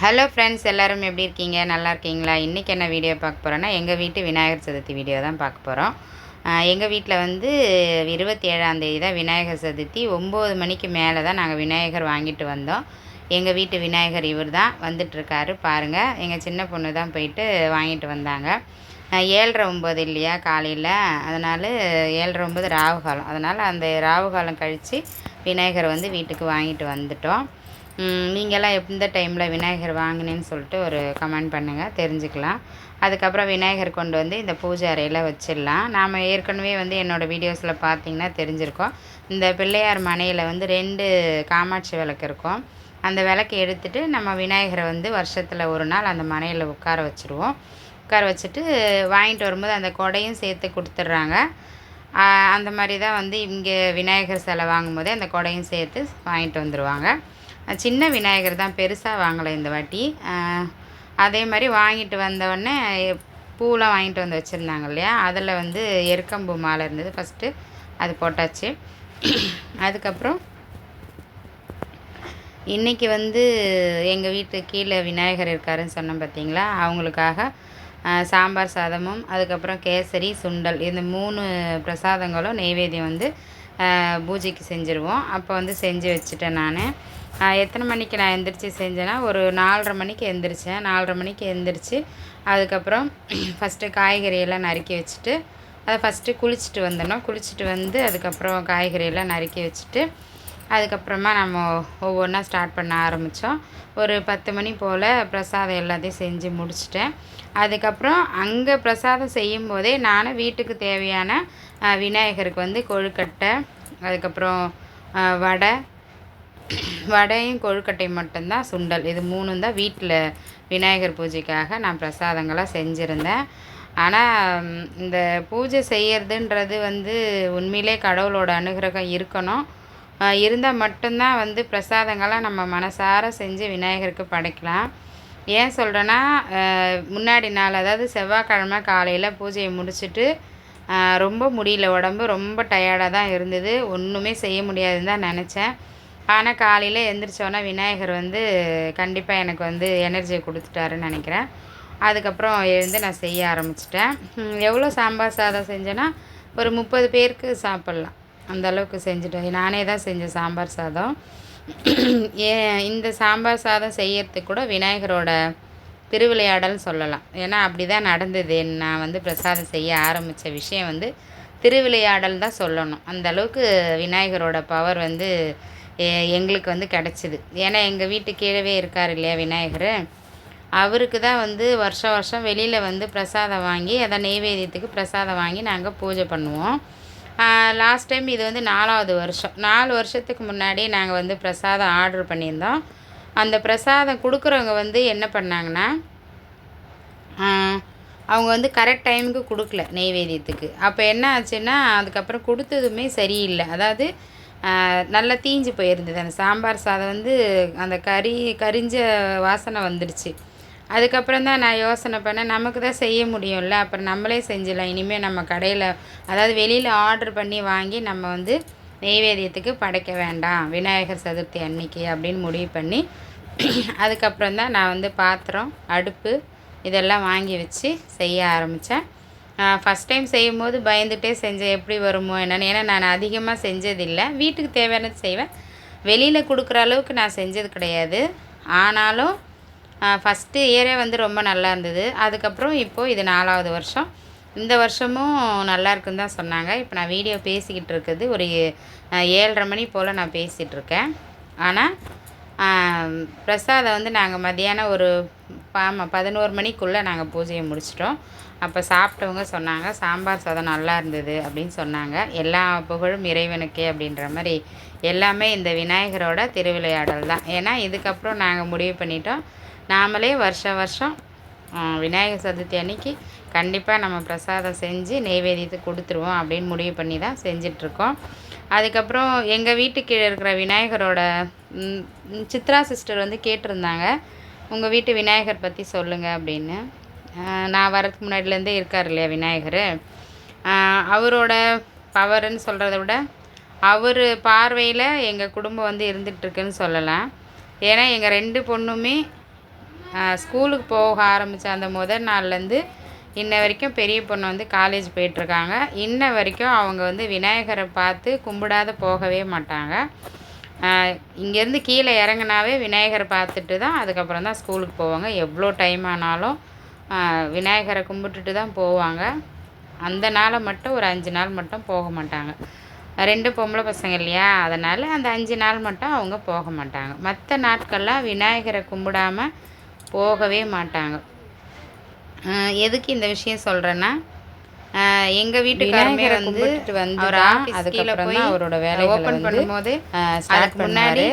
Hello friends எல்லோரும் எப்படி இருக்கீங்க? நல்லா இருக்கீங்களா? இன்றைக்கி என்ன வீடியோ பார்க்க போகிறோன்னா எங்கள் வீட்டு விநாயகர் சதுர்த்தி வீடியோ தான் பார்க்க போகிறோம் எங்கள் வீட்டில் வந்து இருபத்தி ஏழாந்தேதி தான் விநாயகர் சதுர்த்தி. ஒம்பது மணிக்கு மேலே தான் நாங்கள் விநாயகர் வாங்கிட்டு வந்தோம். எங்கள் வீட்டு விநாயகர் இவர் தான் வந்துட்டுருக்காரு பாருங்கள் எங்கள் சின்ன பொண்ணு தான் போயிட்டு வாங்கிட்டு வந்தாங்க. ஏழரை ஒம்பது இல்லையா காலையில். அதனால் ஏழரை ஒம்பது ராவு காலம் அதனால் அந்த ராவு காலம் கழித்து விநாயகர் வந்து வீட்டுக்கு வாங்கிட்டு வந்துட்டோம். நீங்கள்லாம் எந்த டைமில் விநாயகர் வாங்கினேன்னு சொல்லிட்டு ஒரு கமெண்ட் பண்ணுங்கள் தெரிஞ்சுக்கலாம். அதுக்கப்புறம் விநாயகர் கொண்டு வந்து இந்த பூஜை அறையில் வச்சிடலாம். நாம் ஏற்கனவே வந்து என்னோடய வீடியோஸில் பார்த்தீங்கன்னா தெரிஞ்சிருக்கோம். இந்த பிள்ளையார் மனையில் வந்து ரெண்டு காமாட்சி விளக்கு இருக்கும். அந்த விளக்கு எடுத்துகிட்டு நம்ம விநாயகரை வந்து வருஷத்தில் ஒரு நாள் அந்த மனையில் உட்கார வச்சுருவோம். உட்கார வச்சுட்டு வாங்கிட்டு வரும்போது அந்த கொடையும் சேர்த்து கொடுத்துட்றாங்க. அந்த மாதிரி தான் வந்து இங்கே விநாயகர் சிலை வாங்கும்போதே அந்த கொடையும் சேர்த்து வாங்கிட்டு வந்துடுவாங்க சின்ன விநாயகர் தான் பெருசாக வாங்கலை இந்த வாட்டி. அதே மாதிரி வாங்கிட்டு வந்தவுடனே பூலாம் வாங்கிட்டு வந்து வச்சுருந்தாங்க இல்லையா? அதில் வந்து எருக்கம்பூ மாலை இருந்தது ஃபஸ்ட்டு அது போட்டாச்சு. அதுக்கப்புறம் இன்றைக்கி வந்து எங்கள் வீட்டு கீழே விநாயகர் இருக்காருன்னு சொன்னோம் பார்த்தீங்களா அவங்களுக்காக சாம்பார் சாதமும் அதுக்கப்புறம் கேசரி சுண்டல் இந்த மூணு பிரசாதங்களும் நெய்வேத்தியம் வந்து பூஜைக்கு செஞ்சுருவோம். அப்போ வந்து செஞ்சு வச்சுட்டேன் நான். எத்தனை மணிக்கு நான் எந்திரிச்சு செஞ்சேன்னா ஒரு நாலரை மணிக்கு எந்திரிச்சேன். நாலரை மணிக்கு எந்திரிச்சு அதுக்கப்புறம் ஃபஸ்ட்டு காய்கறியெல்லாம் நறுக்கி வச்சுட்டு அதை ஃபஸ்ட்டு குளிச்சுட்டு வந்தோம் குளிச்சுட்டு வந்து அதுக்கப்புறம் காய்கறியெல்லாம் நறுக்கி வச்சுட்டு அதுக்கப்புறமா நம்ம ஒவ்வொன்றா ஸ்டார்ட் பண்ண ஆரம்பித்தோம் ஒரு பத்து மணி போல் பிரசாதம் எல்லாத்தையும் செஞ்சு முடிச்சிட்டேன். அதுக்கப்புறம் அங்கே பிரசாதம் செய்யும் போதே நான் வீட்டுக்கு தேவையான விநாயகருக்கு வந்து கொழுக்கட்டை அதுக்கப்புறம் வடை வடையும் கொழுக்கட்டையும் மட்டும்தான் சுண்டல். இது மூணும் தான் வீட்டில் விநாயகர் பூஜைக்காக நான் பிரசாதங்களாக செஞ்சுருந்தேன். ஆனால் இந்த பூஜை செய்கிறதுன்றது வந்து உண்மையிலே கடவுளோட அனுகிரகம் இருக்கணும். இருந்தால் மட்டும்தான் வந்து பிரசாதங்களாக நம்ம மனசார செஞ்சு விநாயகருக்கு படைக்கலாம். ஏன் சொல்கிறேன்னா முன்னாடி நாள் அதாவது செவ்வாய்க்கிழமை காலையில் பூஜையை முடிச்சுட்டு ரொம்ப முடியல. உடம்பு ரொம்ப டயர்டாக தான் இருந்தது. ஒன்றுமே செய்ய முடியாதுன்னு தான் நினச்சேன். ஆனால் காலையில் எழுந்திரிச்சோன்னா விநாயகர் வந்து கண்டிப்பாக எனக்கு வந்து எனர்ஜியை கொடுத்துட்டாருன்னு நினைக்கிறேன். அதுக்கப்புறம் எழுந்து நான் செய்ய ஆரம்பிச்சிட்டேன். எவ்வளோ சாம்பார் சாதம் செஞ்சேன்னா ஒரு முப்பது பேருக்கு சாப்பிட்லாம். அந்த அளவுக்கு செஞ்சுட்டேன் நானே தான் செஞ்சேன் சாம்பார் சாதம். ஏ இந்த சாம்பார் சாதம் செய்யறதுக்கு கூட விநாயகரோட திருவிளையாடல்னு சொல்லலாம். ஏன்னா அப்படி தான் நடந்தது. நான் வந்து பிரசாதம் செய்ய ஆரம்பித்த விஷயம் வந்து திருவிளையாடல் தான் சொல்லணும். அந்த அளவுக்கு விநாயகரோட பவர் வந்து எங்களுக்கு வந்து கிடச்சிது. ஏன்னா எங்கள் வீட்டு கீழவே இருக்கார் இல்லையா விநாயகர்? அவருக்கு தான் வந்து வருஷம் வருஷம் வெளியில் வந்து பிரசாதம் வாங்கி அதை நெய்வேத்தியத்துக்கு பிரசாதம் வாங்கி நாங்கள் பூஜை பண்ணுவோம். லாஸ்ட் டைம் இது வந்து நாலாவது வருஷம். நாலு வருஷத்துக்கு முன்னாடி நாங்கள் வந்து பிரசாதம் ஆர்டர் பண்ணியிருந்தோம். அந்த பிரசாதம் கொடுக்குறவங்க வந்து என்ன பண்ணாங்கன்னா அவங்க வந்து கரெக்ட் டைமுக்கு கொடுக்கல நெய்வேத்தியத்துக்கு. அப்போ என்ன ஆச்சுன்னா அதுக்கப்புறம் கொடுத்ததுமே சரியில்லை. அதாவது நல்லா தீஞ்சு போயிருந்தது. அந்த சாம்பார் சாதம் வந்து அந்த கறி கரிஞ்ச வாசனை வந்துடுச்சு. அதுக்கப்புறம் தான் நான் யோசனை பண்ணேன் நமக்கு தான் செய்ய முடியும்ல? அப்புறம் நம்மளே செஞ்சிடலாம். இனிமேல் நம்ம கடையில் அதாவது வெளியில் ஆர்டர் பண்ணி வாங்கி நம்ம வந்து நெய்வேதியத்துக்கு படைக்க வேண்டாம். விநாயகர் சதுர்த்தி அன்னைக்கு அப்படின்னு முடிவு பண்ணி அதுக்கப்புறம் தான் நான் வந்து பாத்திரம் அடுப்பு இதெல்லாம் வாங்கி வச்சு செய்ய ஆரம்பித்தேன் ஃபஸ்ட் டைம் செய்யும்போது பயந்துகிட்டே செஞ்சேன். எப்படி வருமோ என்னென்னு. ஏன்னா நான் அதிகமாக செஞ்சதில்லை. வீட்டுக்கு தேவையானது செய்வேன். வெளியில் கொடுக்குற அளவுக்கு நான் செஞ்சது கிடையாது. ஆனாலும் ஃபஸ்ட்டு இயரே வந்து ரொம்ப நல்லா இருந்தது. அதுக்கப்புறம் இப்போது இது நாலாவது வருஷம். இந்த வருஷமும் நல்லா இருக்குன்னு தான் சொன்னாங்க. இப்போ நான் வீடியோ பேசிக்கிட்டு இருக்குது. ஒரு ஏழரை மணி போல் நான் பேசிகிட்ருக்கேன் ஆனால் பிரசாதம் வந்து நாங்கள் மதியானம் ஒரு பாம பதினோரு மணிக்குள்ளே நாங்கள் பூஜையை முடிச்சிட்டோம். அப்போ சாப்பிட்டவங்க சொன்னாங்க சாம்பார் சாதம் நல்லா இருந்தது அப்படின்னு சொன்னாங்க. எல்லா புகழும் இறைவனுக்கே அப்படின்ற மாதிரி எல்லாமே இந்த விநாயகரோட திருவிளையாடல் தான். ஏன்னா இதுக்கப்புறம் நாங்கள் முடிவு பண்ணிட்டோம். நாமளே வருஷ வருஷம் விநாயகர் சதுர்த்தி அன்னைக்கு கண்டிப்பாக நம்ம பிரசாதம் செஞ்சு நெய்வேதியத்தை கொடுத்துருவோம் அப்படின்னு முடிவு பண்ணி தான் செஞ்சிட்ருக்கோம். அதுக்கப்புறம் எங்கள் வீட்டு கீழே இருக்கிற விநாயகரோட சித்ரா சிஸ்டர் வந்து கேட்டிருந்தாங்க. உங்கள் வீட்டு விநாயகர் பற்றி சொல்லுங்கள் அப்படின்னு. நான் வரதுக்கு முன்னாடிலேருந்தே இருக்கார் இல்லையா விநாயகர்? அவரோட பவருன்னு சொல்கிறத விட அவர் பார்வையில் எங்கள் குடும்பம் வந்து இருந்துகிட்ருக்குன்னு சொல்லலாம். ஏன்னா எங்கள் ரெண்டு பொண்ணுமே ஸ்கூலுக்கு போக ஆரம்பித்த அந்த முதல் நாள்லேருந்து இன்ன வரைக்கும் பெரிய பொண்ணு வந்து காலேஜ் போயிட்டுருக்காங்க. இன்ன வரைக்கும் அவங்க வந்து விநாயகரை பார்த்து கும்பிடாத போகவே மாட்டாங்க. இங்கேருந்து கீழே இறங்குனாவே விநாயகரை பார்த்துட்டு தான் அதுக்கப்புறம் தான் ஸ்கூலுக்கு போவாங்க. எவ்வளோ டைம் ஆனாலும் விநாயகரை கும்பிட்டுட்டு தான் போவாங்க. அந்த நாளை மட்டும் ஒரு அஞ்சு நாள் மட்டும் போக மாட்டாங்க. ரெண்டு பொம்பளை பசங்க இல்லையா? அதனால் அந்த அஞ்சு நாள் மட்டும் அவங்க போக மாட்டாங்க. மற்ற நாட்கள்லாம் விநாயகரை கும்பிடாமல் போகவே மாட்டாங்க. எதுக்கு இந்த விஷயம் சொல்கிறேன்னா எங்கள் வீட்டுக்காரமே வந்து வந்து அவர் ஆஃபீஸ் கீழே போய் அவரோட வேலை ஓப்பன் பண்ணும்போது ஸ்டார்ட் முன்னாடி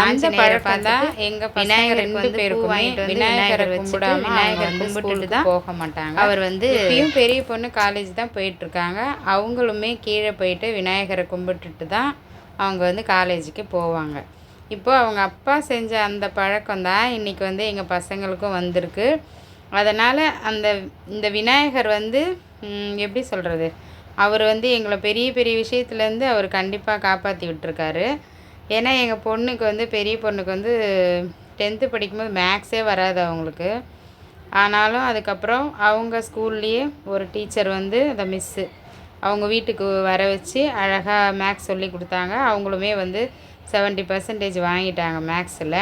அந்த பழக்கம் தான் எங்க விநாயகர் ரெண்டு பேருக்குமே விநாயகரை கும்பிடாம விநாயகர் கும்பிட்டுட்டு தான் போக மாட்டாங்க. அவர் வந்து இப்பயும் பெரிய பொண்ணு காலேஜ் தான் போயிட்டு இருக்காங்க அவங்களுமே கீழே போயிட்டு விநாயகரை கும்பிட்டுட்டு தான் அவங்க வந்து காலேஜுக்கு போவாங்க. இப்போ அவங்க அப்பா செஞ்ச அந்த பழக்கம் தான் இன்றைக்கி வந்து எங்கள் பசங்களுக்கும் வந்திருக்கு. அதனால் அந்த இந்த விநாயகர் வந்து எப்படி சொல்கிறது அவர் வந்து எங்களை பெரிய பெரிய விஷயத்துலேருந்து அவர் கண்டிப்பாக காப்பாற்றி விட்டுருக்காரு. ஏன்னா எங்கள் பொண்ணுக்கு வந்து பெரிய பொண்ணுக்கு வந்து டென்த்து படிக்கும்போது மேக்ஸே வராது அவங்களுக்கு. ஆனாலும் அதுக்கப்புறம் அவங்க ஸ்கூல்லேயே ஒரு டீச்சர் வந்து அந்த மிஸ்ஸு அவங்க வீட்டுக்கு வர வச்சு அழகாக மேக்ஸ் சொல்லி கொடுத்தாங்க. அவங்களுமே வந்து செவன்ட்டி பர்சன்டேஜ் வாங்கிட்டாங்க மேக்ஸில்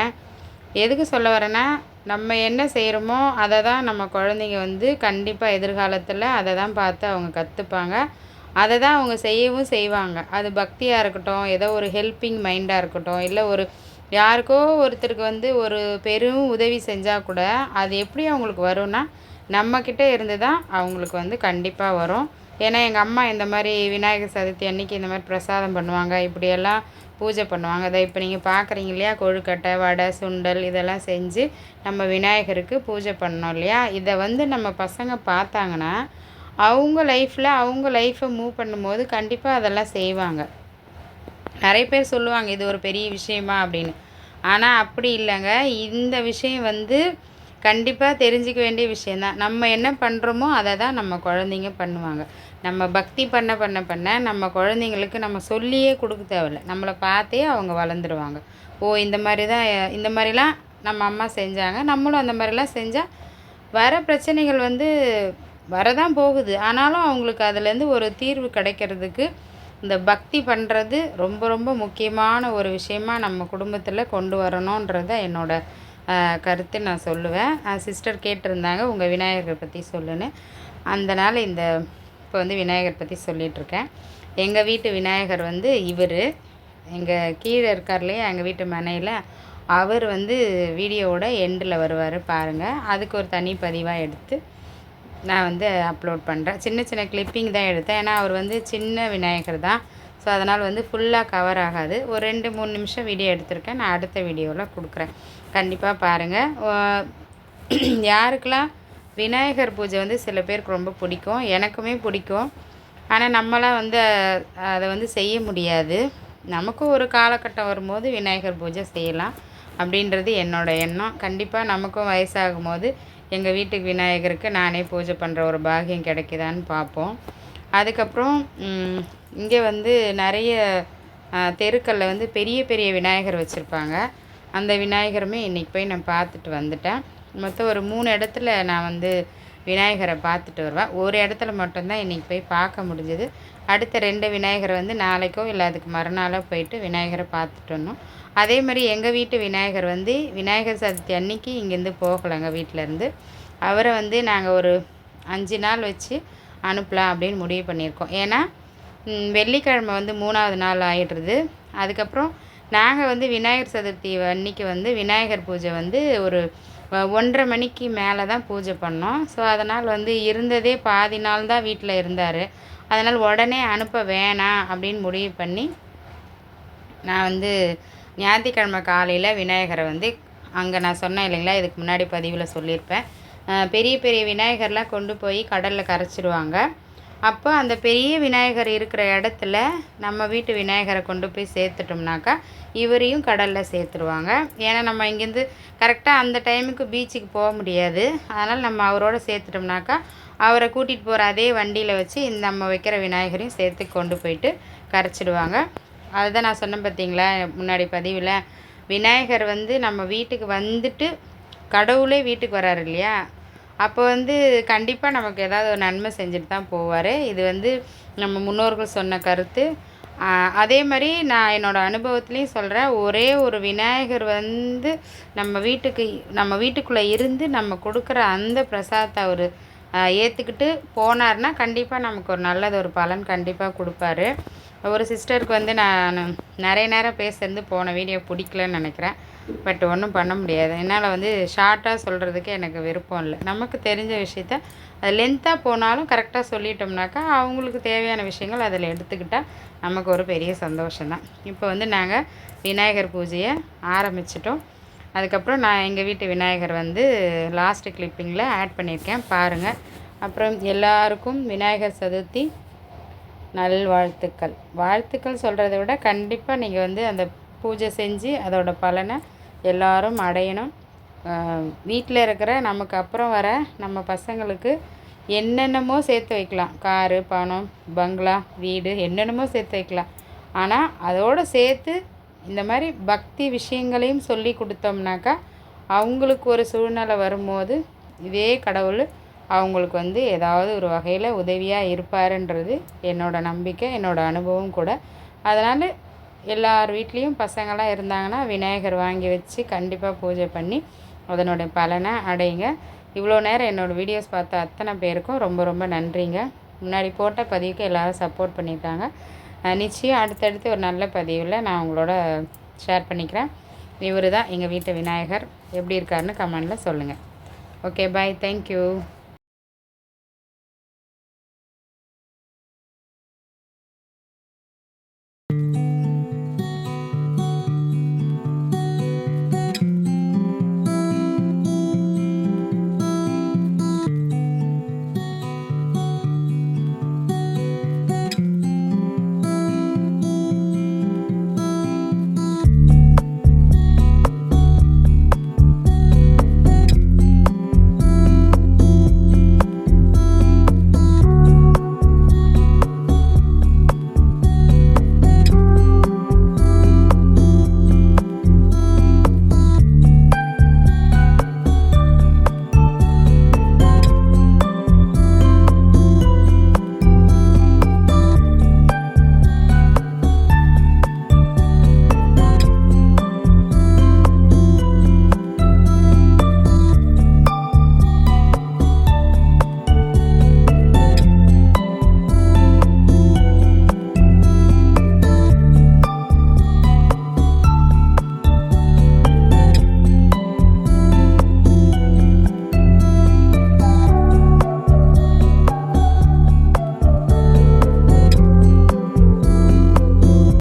எதுக்கு சொல்ல வரேன்னா நம்ம என்ன செய்கிறோமோ அதை தான் நம்ம குழந்தைங்க வந்து கண்டிப்பாக எதிர்காலத்தில் அதை தான் பார்த்து அவங்க கற்றுப்பாங்க அதை தான் அவங்க செய்யவும் செய்வாங்க. அது பக்தியாக இருக்கட்டும் ஏதோ ஒரு ஹெல்ப்பிங் மைண்டாக இருக்கட்டும் இல்லை ஒரு யாருக்கோ ஒருத்தருக்கு வந்து ஒரு பெரும் உதவி செஞ்சால் கூட அது எப்படி அவங்களுக்கு வரும்னா நம்மக்கிட்ட இருந்து தான் அவங்களுக்கு வந்து கண்டிப்பாக வரும். ஏன்னா எங்கள் அம்மா இந்த மாதிரி விநாயகர் சதுர்த்தி அன்னைக்கு இந்த மாதிரி பிரசாதம் பண்ணுவாங்க இப்படியெல்லாம் பூஜை பண்ணுவாங்க. அதை இப்போ நீங்கள் பார்க்குறீங்க இல்லையா கொழுக்கட்டை வடை சுண்டல் இதெல்லாம் செஞ்சு நம்ம விநாயகருக்கு பூஜை பண்ணோம் இல்லையா? இதை வந்து நம்ம பசங்க பார்த்தாங்கன்னா அவங்க லைஃப்பில் அவங்க லைஃப்பை மூவ் பண்ணும்போது கண்டிப்பாக அதெல்லாம் செய்வாங்க. நிறைய பேர் சொல்லுவாங்க இது ஒரு பெரிய விஷயமா? அப்படின்னு. ஆனால் அப்படி இல்லைங்க. இந்த விஷயம் வந்து கண்டிப்பாக தெரிஞ்சிக்க வேண்டிய விஷயந்தான் நம்ம என்ன பண்ணுறோமோ அதை தான் நம்ம குழந்தைங்க பண்ணுவாங்க. நம்ம பக்தி பண்ண பண்ண பண்ண நம்ம குழந்தைங்களுக்கு நம்ம சொல்லியே கொடுக்க தேவையில்ல. நம்மளை பார்த்தே அவங்க வளர்ந்துருவாங்க. ஓ இந்த மாதிரி தான் இந்த மாதிரிலாம் நம்ம அம்மா செஞ்சாங்க. நம்மளும் அந்த மாதிரிலாம் செஞ்சால் வர பிரச்சனைகள் வந்து வரதான் போகுது. ஆனாலும் அவங்களுக்கு அதுலேருந்து ஒரு தீர்வு கிடைக்கிறதுக்கு இந்த பக்தி பண்ணுறது ரொம்ப ரொம்ப முக்கியமான ஒரு விஷயமா நம்ம குடும்பத்தில் கொண்டு வரணுன்றத என்னோடய கருத்து நான் சொல்லுவேன். சிஸ்டர் கேட்டிருந்தாங்க உங்கள் விநாயகரை பற்றி சொல்லுன்னு. அதனால் இந்த இப்போ வந்து விநாயகர் பற்றி சொல்லிகிட்ருக்கேன் எங்கள் வீட்டு விநாயகர் வந்து இவர். எங்கள் கீழே இருக்கார்லையே எங்கள் வீட்டு மனையில் அவர் வந்து வீடியோவோட எண்டில் வருவார் பாருங்கள் அதுக்கு ஒரு தனி பதிவாக எடுத்து நான் வந்து அப்லோட் பண்ணுறேன் சின்ன சின்ன கிளிப்பிங் தான் எடுத்தேன். ஏன்னா அவர் வந்து சின்ன விநாயகர் தான். ஸோ அதனால் வந்து ஃபுல்லாக கவர் ஆகாது. ஒரு ரெண்டு மூணு நிமிஷம் வீடியோ எடுத்திருக்கேன். நான் அடுத்த வீடியோவில் கொடுக்குறேன். கண்டிப்பாக பாருங்கள் யாருக்கெல்லாம் விநாயகர் பூஜை வந்து சில பேருக்கு ரொம்ப பிடிக்கும். எனக்குமே பிடிக்கும். ஆனால் நம்மளாம் வந்து அதை வந்து செய்ய முடியாது. நமக்கும் ஒரு காலகட்டம் வரும்போது விநாயகர் பூஜை செய்யலாம் அப்படின்றது என்னோடய எண்ணம். கண்டிப்பாக நமக்கும் வயசாகும் போது எங்கள் வீட்டுக்கு விநாயகருக்கு நானே பூஜை பண்ணுற ஒரு பாகியம் கிடைக்குதான்னு பார்ப்போம். அதுக்கப்புறம் இங்கே வந்து நிறைய தெருக்களில் வந்து பெரிய பெரிய விநாயகர் வச்சுருப்பாங்க. அந்த விநாயகருமே இன்றைக்கி போய் நான் பார்த்துட்டு வந்துட்டேன். மொத்தம் ஒரு மூணு இடத்துல நான் வந்து விநாயகரை பார்த்துட்டு வருவேன். ஒரு இடத்துல மட்டும்தான் இன்றைக்கி போய் பார்க்க முடிஞ்சது. அடுத்த ரெண்டு விநாயகரை வந்து நாளைக்கோ இல்லை அதுக்கு மறுநாளோ போயிட்டு விநாயகரை பார்த்துட்டு வரணும். அதே மாதிரி எங்கள் வீட்டு விநாயகர் வந்து விநாயகர் சதுர்த்தி அன்னைக்கு இங்கேருந்து போகலைங்க வீட்டிலேருந்து அவரை வந்து நாங்கள் ஒரு அஞ்சு நாள் வச்சு அனுப்பலாம் அப்படின்னு முடிவு பண்ணியிருக்கோம். ஏன்னா வெள்ளிக்கிழமை வந்து மூணாவது நாள் ஆகிடுறது அதுக்கப்புறம் நாங்கள் வந்து விநாயகர் சதுர்த்தி அன்னைக்கு வந்து விநாயகர் பூஜை வந்து ஒரு ஒன்றரை மணிக்கு மேலே தான் பூஜை பண்ணோம். ஸோ அதனால் வந்து இருந்ததே பாதி நாள் தான் வீட்டில் இருந்தார். அதனால் உடனே அனுப்ப வேணாம் அப்படின்னு முடிவு பண்ணி நான் வந்து ஞாயிற்றுக்கிழமை காலையில் விநாயகரை வந்து அங்கே நான் சொன்னேன் இல்லைங்களா இதுக்கு முன்னாடி பதிவில் சொல்லியிருப்பேன். பெரிய பெரிய விநாயகர்லாம் கொண்டு போய் கடலில் கரைச்சிடுவாங்க அப்போ அந்த பெரிய விநாயகர் இருக்கிற இடத்துல நம்ம வீட்டு விநாயகரை கொண்டு போய் சேர்த்துட்டோம்னாக்கா இவரையும் கடலில் சேர்த்துருவாங்க. ஏன்னா நம்ம இங்கேருந்து கரெக்டாக அந்த டைமுக்கு பீச்சுக்கு போக முடியாது. அதனால் நம்ம அவரோட சேர்த்துட்டோம்னாக்கா அவரை கூட்டிகிட்டு போகிற அதே வண்டியில் வச்சு இந்த நம்ம வைக்கிற விநாயகரையும் சேர்த்து கொண்டு போயிட்டு கரைச்சிடுவாங்க. அதுதான் நான் சொன்னேன் பார்த்தீங்களா முன்னாடி பதிவில். விநாயகர் வந்து நம்ம வீட்டுக்கு வந்துட்டு கடவுளே வீட்டுக்கு வராரு இல்லையா? அப்போ வந்து கண்டிப்பாக நமக்கு ஏதாவது ஒரு நன்மை செஞ்சுட்டு தான் போவார். இது வந்து நம்ம முன்னோர்கள் சொன்ன கருத்து. அதே மாதிரி நான் என்னோடய அனுபவத்துலேயும் சொல்கிறேன் ஒரே ஒரு விநாயகர் வந்து நம்ம வீட்டுக்கு நம்ம வீட்டுக்குள்ளே இருந்து நம்ம கொடுக்குற அந்த பிரசாதத்தை அவர் ஏற்றுக்கிட்டு போனார்னா கண்டிப்பாக நமக்கு ஒரு நல்லது ஒரு பலன் கண்டிப்பாக கொடுப்பாரு. ஒரு சிஸ்டருக்கு வந்து நான் நிறைய நேரம் பேசுறது போன வீடியோ பிடிக்கலன்னு நினைக்கிறேன். பட் ஒன்றும் பண்ண முடியாது. என்னால் வந்து ஷார்ட்டாக சொல்கிறதுக்கு எனக்கு விருப்பம் இல்லை. நமக்கு தெரிஞ்ச விஷயத்த அது லென்த்தாக போனாலும் கரெக்டாக சொல்லிட்டோம்னாக்கா அவங்களுக்கு தேவையான விஷயங்கள் அதில் எடுத்துக்கிட்டால் நமக்கு ஒரு பெரிய சந்தோஷம்தான். இப்போ வந்து நாங்கள் விநாயகர் பூஜையை ஆரம்பிச்சிட்டோம். அதுக்கப்புறம் நான் எங்கள் வீட்டு விநாயகர் வந்து லாஸ்ட்டு கிளிப்பிங்கில் ஆட் பண்ணியிருக்கேன். பாருங்கள் அப்புறம் எல்லாருக்கும் விநாயகர் சதுர்த்தி நல் வாழ்த்துக்கள் வாழ்த்துக்கள் சொல்கிறத விட கண்டிப்பாக நீங்கள் வந்து அந்த பூஜை செஞ்சு அதோட பலனை எல்லோரும் அடையணும். வீட்டில் இருக்கிற நமக்கு அப்புறம் வர நம்ம பசங்களுக்கு என்னென்னமோ சேர்த்து வைக்கலாம். காரு பணம் பங்களா வீடு என்னென்னமோ சேர்த்து வைக்கலாம். ஆனால் அதோடு சேர்த்து இந்த மாதிரி பக்தி விஷயங்களையும் சொல்லி கொடுத்தோம்னாக்கா அவங்களுக்கு ஒரு சூழ்நிலை வரும்போது இதே கடவுள் அவங்களுக்கு வந்து ஏதாவது ஒரு வகையில் உதவியாக இருப்பாருன்றது என்னோடய நம்பிக்கை என்னோடய அனுபவம் கூட. அதனால் எல்லார் வீட்லேயும் பசங்களாம் இருந்தாங்கன்னா விநாயகர் வாங்கி வச்சு கண்டிப்பாக பூஜை பண்ணி அதனுடைய பலனை அடையுங்க இவ்வளோ நேரம் என்னோடய வீடியோஸ் பார்த்த அத்தனை பேருக்கும் ரொம்ப ரொம்ப நன்றிங்க. முன்னாடி போட்ட பதிவுக்கு எல்லோரும் சப்போர்ட் பண்ணியிருக்காங்க. நிச்சயம் அடுத்தடுத்து ஒரு நல்ல பதிவில் நான் உங்களோட ஷேர் பண்ணிக்கிறேன். இவர் தான் எங்கள் வீட்டு விநாயகர். எப்படி இருக்காருன்னு கமெண்டில் சொல்லுங்கள் okay bye thank you